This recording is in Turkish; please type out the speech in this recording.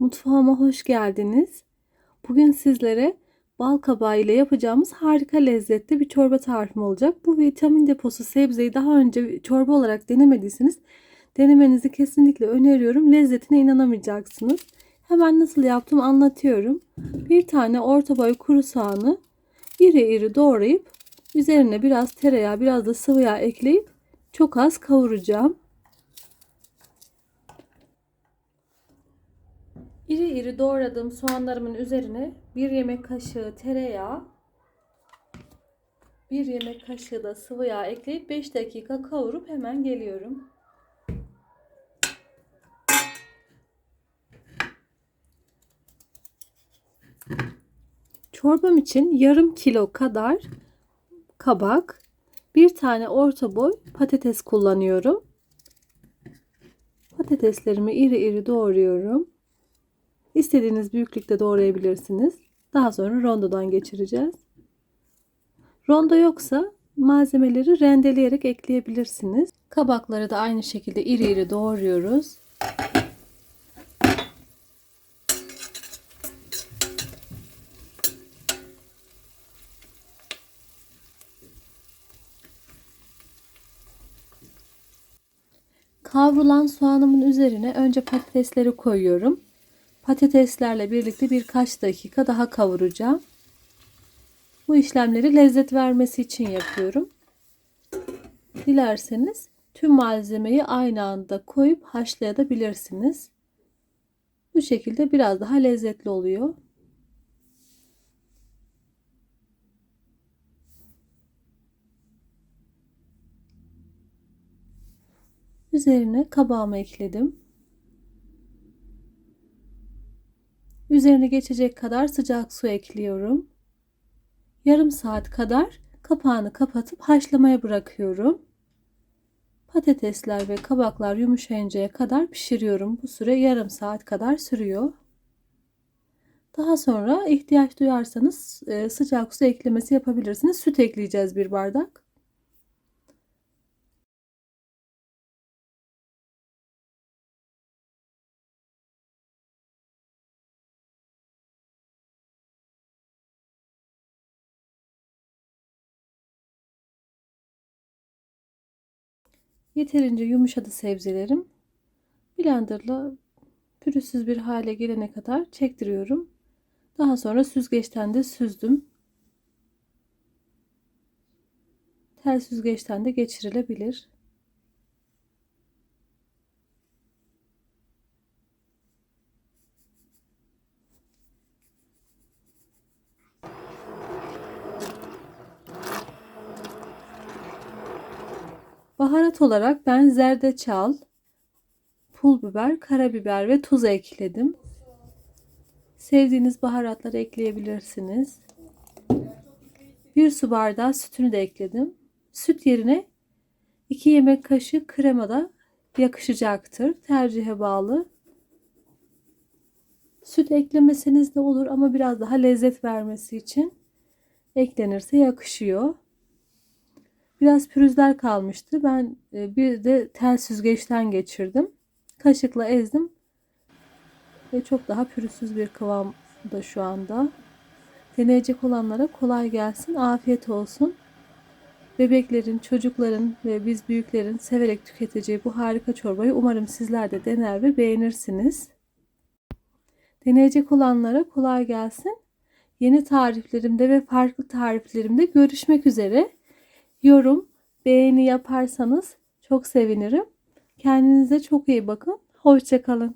Mutfağıma hoş geldiniz. Bugün sizlere bal kabağı ile yapacağımız harika lezzetli bir çorba tarifim olacak. Bu vitamin deposu sebzeyi daha önce çorba olarak denemediyseniz denemenizi kesinlikle öneriyorum. Lezzetine inanamayacaksınız. Hemen nasıl yaptım anlatıyorum. Bir tane orta boy kuru soğanı iri iri doğrayıp üzerine biraz tereyağı biraz da sıvı yağ ekleyip çok az kavuracağım. İri iri doğradığım soğanlarımın üzerine bir yemek kaşığı tereyağı, bir yemek kaşığı da sıvı yağ ekleyip 5 dakika kavurup hemen geliyorum. Çorbam için yarım kilo kadar kabak, bir tane orta boy patates kullanıyorum. Patateslerimi iri iri doğruyorum. İstediğiniz büyüklükte doğrayabilirsiniz. Daha sonra rondodan geçireceğiz. Rondo yoksa malzemeleri rendeleyerek ekleyebilirsiniz. Kabakları da aynı şekilde iri iri doğruyoruz. Kavrulan soğanımın üzerine önce patatesleri koyuyorum. Patateslerle birlikte birkaç dakika daha kavuracağım. Bu işlemleri lezzet vermesi için yapıyorum. Dilerseniz tüm malzemeyi aynı anda koyup haşlayabilirsiniz. Bu şekilde biraz daha lezzetli oluyor. Üzerine kabağımı ekledim. Üzerine geçecek kadar sıcak su ekliyorum. Yarım saat kadar kapağını kapatıp haşlamaya bırakıyorum. Patatesler ve kabaklar yumuşayıncaya kadar pişiriyorum. Bu süre yarım saat kadar sürüyor. Daha sonra ihtiyaç duyarsanız e, sıcak su eklemesi yapabilirsiniz. Süt ekleyeceğiz bir bardak. Yeterince yumuşadı sebzelerim. Blenderla pürüzsüz bir hale gelene kadar çektiriyorum. Daha sonra süzgeçten de süzdüm. Tel süzgeçten de geçirilebilir. Baharat olarak ben zerdeçal, pul biber, karabiber ve tuz ekledim. Sevdiğiniz baharatları ekleyebilirsiniz. Bir su bardağı sütünü de ekledim. Süt yerine 2 yemek kaşığı krema da yakışacaktır. Tercihe bağlı. Süt eklemeseniz de olur ama biraz daha lezzet vermesi için eklenirse yakışıyor. Biraz pürüzler kalmıştı. Ben e, bir de tel süzgeçten geçirdim. Kaşıkla ezdim. Ve çok daha pürüzsüz bir kıvamda şu anda. Deneyecek olanlara kolay gelsin. Afiyet olsun. Bebeklerin, çocukların ve biz büyüklerin severek tüketeceği bu harika çorbayı umarım sizler de dener ve beğenirsiniz. Deneyecek olanlara kolay gelsin. Yeni tariflerimde ve farklı tariflerimde görüşmek üzere yorum, beğeni yaparsanız çok sevinirim. Kendinize çok iyi bakın. Hoşçakalın.